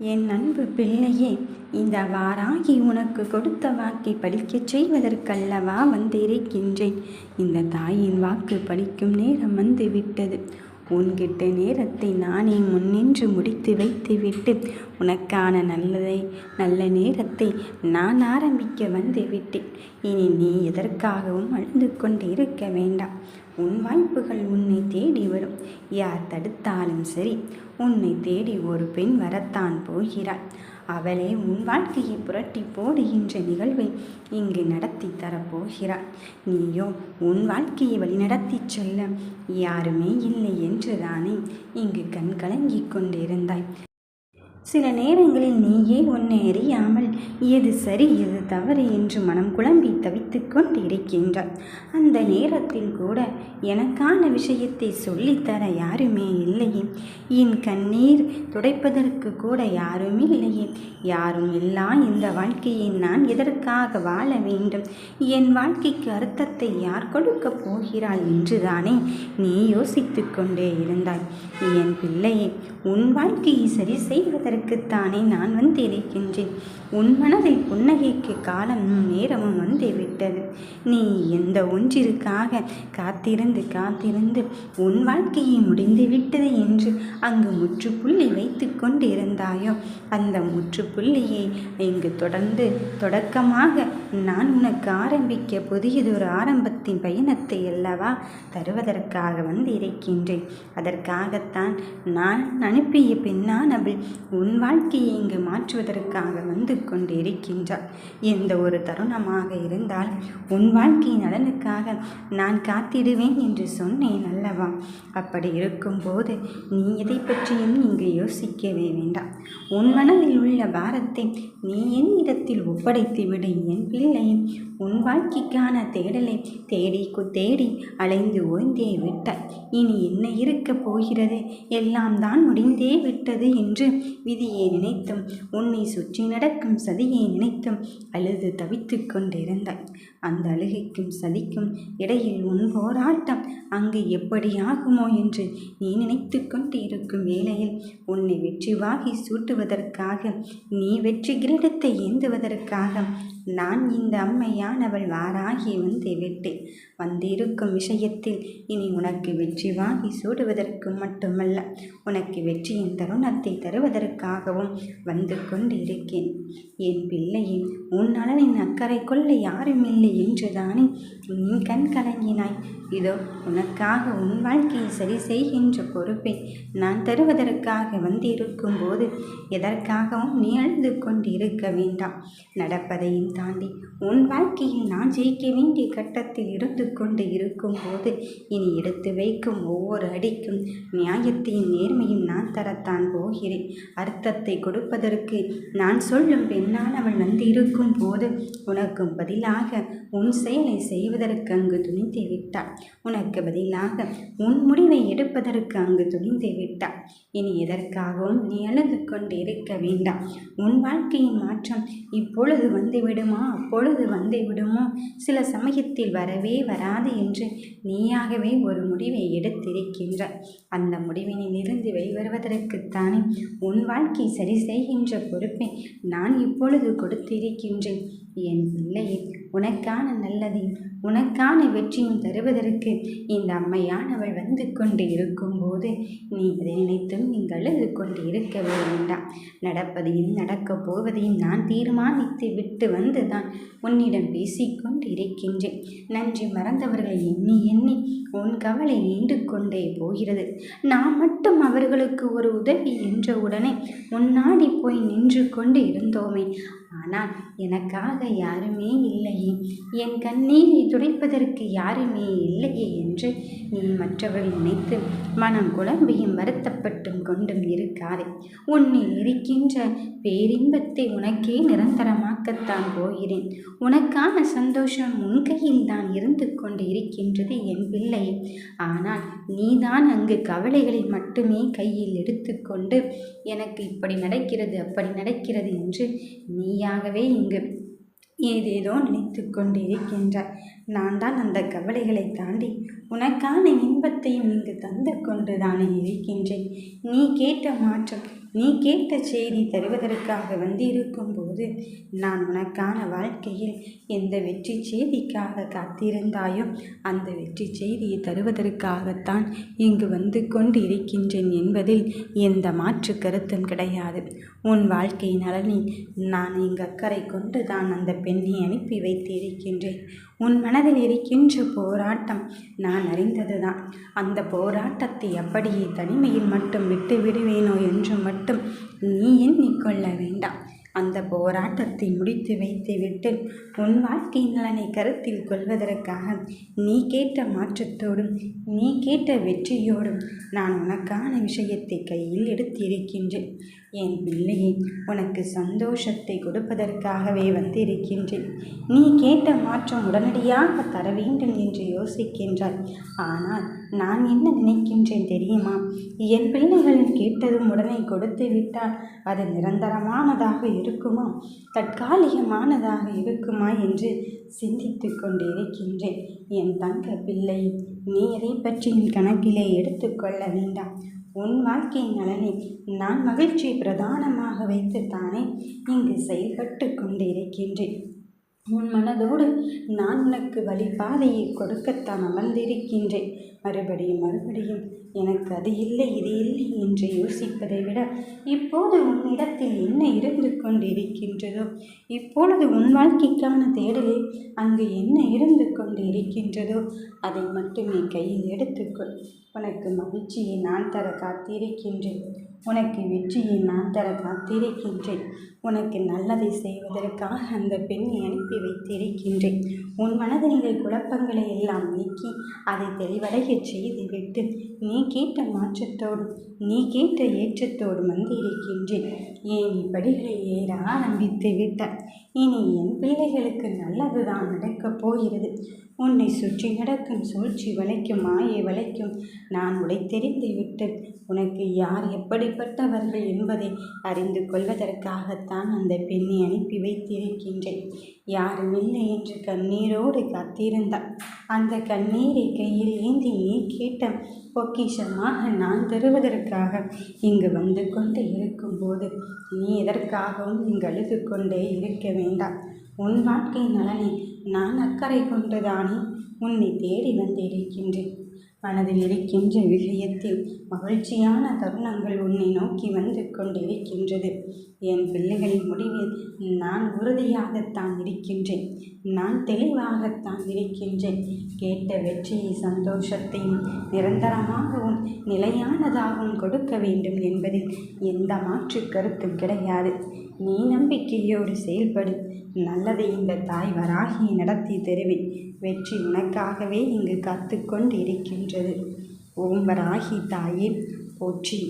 என் அன்பு பிள்ளையே இந்த வாராகி உனக்கு கொடுத்த வாக்கை படிக்கச் செய்வதற்கல்லவா வந்திருக்கின்றேன். இந்த தாயின் வாக்கு படிக்கும் நேரம் வந்து விட்டது உன்கிட்ட நேரத்தை நானே முன்னின்று முடித்து வைத்துவிட்டு உனக்கான நல்லதை நல்ல நேரத்தை நான் ஆரம்பிக்க வந்து விட்டேன் இனி நீ எதற்காகவும் அழுது கொண்டு இருக்க வேண்டாம். உன் வாய்ப்புகள் உன்னை தேடி வரும். யார் தடுத்தாலும் சரி உன்னை தேடி ஒரு பெண் வரத்தான் போகிறாள். அவளே உன் வாழ்க்கையை புரட்டி போடுகின்ற நிகழ்வை இங்கு நடத்தி தரப்போகிறாள். நீயோ உன் வாழ்க்கையை வழிநடத்தி செல்ல யாருமே இல்லை என்றுதானே இங்கு கண் கலங்கிக் கொண்டிருந்தாய். சில நேரங்களில் நீயே உன்னை அறியாமல் எது சரி எது தவறு என்று மனம் குழம்பி தவித்து கொண்டு இருக்கின்றாய். அந்த நேரத்தில் கூட எனக்கான விஷயத்தை சொல்லித்தர யாருமே இல்லையே. என் கண்ணீர் துடைப்பதற்கு கூட யாரும் இல்லையே. யாரும் இல்லா இந்த வாழ்க்கையை நான் எதற்காக வாழ வேண்டும்? என் வாழ்க்கைக்கு அர்த்தத்தை யார் கொடுக்கப் போகிறாள் என்றுதானே நீ யோசித்து கொண்டே இருந்தாய். என் பிள்ளையே உன் வாழ்க்கையை சரி செய்வதற்கு செய்வதற்குத்தானே நான் வந்திருக்கின்றேன். உன் மனதை புன்னகைக்கு காலமும் நேரமும் வந்து விட்டது நீ எந்த ஒன்றிற்காக காத்திருந்து காத்திருந்து உன் வாழ்க்கையை முடிந்துவிட்டது என்று அங்கு முற்றுப்புள்ளி வைத்து கொண்டு இருந்தாயோ அந்த முற்றுப்புள்ளியை இங்கு தொடர்ந்து தொடக்கமாக நான் உனக்கு ஆரம்பிக்க புதியதொரு ஆரம்பத்தின் பயணத்தை அல்லவா தருவதற்காக வந்து இருக்கின்றேன் அதற்காகத்தான் நான் அனுப்பிய பெண்ணானவள் உன் உன் வாழ்க்கையை இங்கு மாற்றுவதற்காக வந்து கொண்டிருக்கின்றாள் எந்த ஒரு தருணமாக இருந்தால் உன் வாழ்க்கை நலனுக்காக நான் காத்திடுவேன் என்று சொன்னேன் அல்லவா? அப்படி இருக்கும்போது நீ எதை பற்றியும் இங்கு யோசிக்கவே வேண்டாம். உன் மனதில் உள்ள பாரத்தை நீ என் இடத்தில் ஒப்படைத்து விடு என் பிள்ளை. உன் வாழ்க்கைக்கான தேடலை தேடி தேடி அலைந்து ஓய்ந்தே விட்டாய். இனி என்ன இருக்கப் போகிறது? எல்லாம் தான் முடிந்தே விட்டது என்று விதியை நினைத்தும் உன்னை சுற்றி நடக்கும் சதியை நினைத்தும் அழுது தவித்து கொண்டிருந்தாய். அந்த அழுகைக்கும் சதிக்கும் இடையில் உன் போராட்டம் அங்கு எப்படி ஆகுமோ என்று நீ நினைத்து கொண்டு இருக்கும் வேளையில் உன்னை வெற்றி வாகி சூட்டுவதற்காக நீ வெற்றி கிரீடத்தை ஏந்துவதற்காக நான் இந்த அம்மையானவள் வாராகி வந்து விட்டேன். வந்திருக்கும் விஷயத்தில் இனி உனக்கு வெற்றி வாங்கி சூடுவதற்கு மட்டுமல்ல உனக்கு வெற்றியின் தருணத்தை தருவதற்காகவும் வந்து கொண்டிருக்கேன். என் பிள்ளையின் உன் நலனின் அக்கறை கொள்ள யாரும் இல்லை என்றுதானே நீ கண் கலங்கினாய். இதோ உனக்காக உன் வாழ்க்கையை சரி செய்கின்ற பொறுப்பை நான் தருவதற்காக வந்திருக்கும் போது எதற்காகவும் நீ அழுது கொண்டிருக்க வேண்டாம். நடப்பதையும் தாண்டி உன் வாழ்க்கையில் நான் ஜெயிக்க வேண்டிய கட்டத்தில் இருந்து கொண்டு இருக்கும்போது இனி எடுத்து வைக்கும் ஒவ்வொரு அடிக்கும் நியாயத்தையும் நேர்மையும் நான் தரத்தான் போகிறேன். அர்த்தத்தை கொடுப்பதற்கு நான் சொல்லும் பெண்ணானவள் வந்து இருக்கும் போது உனக்கும் பதிலாக உன் செயலை செய்வதற்கு அங்கு துணிந்து விட்டாள். உனக்கு பதிலாக உன் முடிவை எடுப்பதற்கு அங்கு துணிந்து விட்டாள். இனி எதற்காகவும் நீ அழுது கொண்டு இருக்க வேண்டாம். உன் வாழ்க்கையின் மாற்றம் இப்பொழுது வந்துவிடும். அப்பொழுது வந்து விடுமோ? சில சமயத்தில் வரவே வராது என்று நீயாகவே ஒரு முடிவை எடுத்திருக்கின்ற. அந்த முடிவினிலிருந்து வெளிவருவதற்குத்தானே உன் வாழ்க்கை சரி செய்கின்ற பொறுப்பை நான் இப்பொழுது கொடுத்திருக்கின்றேன். என் பிள்ளையை உனக்கான நல்லதை உனக்கான வெற்றியும் தருவதற்கு இந்த அம்மையானவள் வந்து கொண்டு இருக்கும்போது நீ இதை நினைத்தும் நீங்கள் அழுது கொண்டு இருக்கவே வேண்டாம். நடப்பதையும் நடக்கப் போவதையும் நான் தீர்மானித்து விட்டு வந்துதான் உன்னிடம் பேசிக்கொண்டு இருக்கின்றேன். நன்றி மறந்தவர்களை எண்ணி எண்ணி உன் கவலை நீண்டு கொண்டே போகிறது. நான் மட்டும் அவர்களுக்கு ஒரு உதவி என்ற உடனே முன்னாடி போய் நின்று கொண்டு இருந்தோமே. ஆனால் எனக்காக யாருமே இல்லையே. என் கண்ணீரை துடைப்பதற்கு யாருமே இல்லையே என்று நீ மற்றவர்கள் நினைத்து மனம் குழம்பியும் வருத்தப்பட்டும் கொண்டும் இருக்காதே. உன்னில் இருக்கின்ற பேரின்பத்தை உனக்கே பார்க்கத்தான் போகிறேன். உனக்கான சந்தோஷம் உன் கையில் தான் இருந்து கொண்டு இருக்கின்றது என் பிள்ளை. ஆனால் நீதான் அங்கு கவலைகளை மட்டுமே கையில் எடுத்துக்கொண்டு எனக்கு இப்படி நடக்கிறது அப்படி நடக்கிறது என்று நீயாகவே இங்கு ஏதேதோ நினைத்து கொண்டு இருக்கின்றாய். நான் தான் அந்த கவலைகளை தாண்டி உனக்கான இன்பத்தையும் இங்கு தந்து கொண்டு தானே இருக்கின்றேன். நீ கேட்ட மாற்றம் நீ கேட்ட செய்தி தருவதற்காக வந்திருக்கும் போது நான் உனக்கான வாழ்க்கையில் எந்த வெற்றி செய்திக்காக காத்திருந்தாயோ அந்த வெற்றி செய்தியை தருவதற்காகத்தான் இங்கு வந்து கொண்டு இருக்கின்றேன் என்பதில் எந்த மாற்று கருத்தும் கிடையாது. உன் வாழ்க்கை நலனில் நான் இங்கு அக்கறை கொண்டு தான் அந்த பெண்ணை அனுப்பி வைத்திருக்கின்றேன். உன் மனதில் இருக்கின்ற போராட்டம் நான் அறிந்ததுதான். அந்த போராட்டத்தை அப்படியே தனிமையில் மட்டும் விட்டு விடுவேனோ என்று மட்டும் நீ எண்ணிக்கொள்ள வேண்டாம். அந்த போராட்டத்தை முடித்து வைத்துவிட்டு உன் வாழ்க்கை நலனை கருத்தில் கொள்வதற்காக நீ கேட்ட மாற்றத்தோடும் நீ கேட்ட வெற்றியோடும் நான் உனக்கான விஷயத்தை கையில் எடுத்திருக்கின்றேன். என் பிள்ளையை உனக்கு சந்தோஷத்தை கொடுப்பதற்காகவே வந்திருக்கின்றேன். நீ கேட்ட மாற்றம் உடனடியாக தர வேண்டும் என்று யோசிக்கின்றாய். ஆனால் நான் என்ன நினைக்கின்றேன் தெரியுமா? என் பிள்ளைகள் கேட்டதும் உடனே கொடுத்து விட்டால் அது நிரந்தரமானதாக இருக்குமா? தற்காலிகமானதாக இருக்குமா என்று சிந்தித்து கொண்டிருக்கின்றேன். என் தங்க பிள்ளை நீ எதை பற்றியும் கணக்கிலே எடுத்துக்கொள்ள வேண்டாம். உன் வாழ்க்கை நலனை நான் மகிழ்ச்சியை பிரதானமாக வைத்துத்தானே இங்கு செயல்பட்டு கொண்டிருக்கின்றேன். உன் மனதோடு நான் உனக்கு வழிபாதையை கொடுக்கத்தான் அமர்ந்திருக்கின்றேன். மறுபடியும் மறுபடியும் எனக்கு அது இல்லை இது இல்லை என்று யோசிப்பதை விட இப்போது உன்னிடத்தில் என்ன இருந்து கொண்டிருக்கின்றதோ இப்பொழுது உன் வாழ்க்கைக்கான தேடலில் அங்கு என்ன இருந்து கொண்டு இருக்கின்றதோ அதை மட்டுமே கையில் எடுத்துக்கொள். உனக்கு மகிழ்ச்சியை நான் தர காத்திருக்கின்றேன். உனக்கு வெற்றியை நான் தர காத்திருக்கின்றேன். உனக்கு நல்லதை செய்வதற்காக அந்த பெண்ணை அனுப்பி வைத்திருக்கின்றேன். உன் மனதில் குழப்பங்களை எல்லாம் நீக்கி அதை தெளிவடையச் செய்துவிட்டு நீ கேட்ட மாற்றத்தோடும் நீ கேட்ட ஏற்றத்தோடும் வந்திருக்கின்றேன். ஏன் இப்படிகளை ஏற ஆரம்பித்து விட்டார் இனி என் பிள்ளைகளுக்கு நல்லதுதான் நடக்கப் போகிறது. உன்னை சுற்றி நடக்கும் சூழ்ச்சி வளைக்கும் மாயை வளைக்கும். நான் உடை தெரிந்து விட்டு உனக்கு யார் எப்படிப்பட்டவர்கள் என்பதை அறிந்து கொள்வதற்காகத்தான் அந்த பெண்ணை அனுப்பி வைத்திருக்கின்றேன். யாரும் இல்லை என்று கண்ணீரோடு காத்திருந்தாள் அந்த கண்ணீரை கையில் ஏந்தி நீ கேட்ட பொக்கிஷமாக நான் தருவதற்காக இங்கு வந்து கொண்டு இருக்கும்போது நீ எதற்காகவும் இங்கு அழுது கொண்டே இருக்க வேண்டாம். உன் வாழ்க்கை நலனை நான் அக்கறை கொண்டுதானே உன்னை தேடி வந்திருக்கின்றேன். மனதில் இருக்கின்ற விஷயத்தில் மகிழ்ச்சியான தருணங்கள் உன்னை நோக்கி வந்து கொண்டிருக்கின்றது. என் பிள்ளைகளின் முடிவில் நான் உறுதியாகத்தான் இருக்கின்றேன். நான் தெளிவாகத்தான் இருக்கின்றேன். கேட்ட வெற்றியை சந்தோஷத்தையும் நிரந்தரமாகவும் நிலையானதாகவும் கொடுக்க வேண்டும் என்பதில் எந்த மாற்று கருத்தும் கிடையாது. நீ நம்பிக்கையோடு செயல்படு. நல்லதை இந்த தாய் வராகி நடத்தி தருவேன். வெற்றி உனக்காகவே இங்கு காத்து கொண்டு இருக்கின்றது ஓம் வராகி தாயே போற்றி.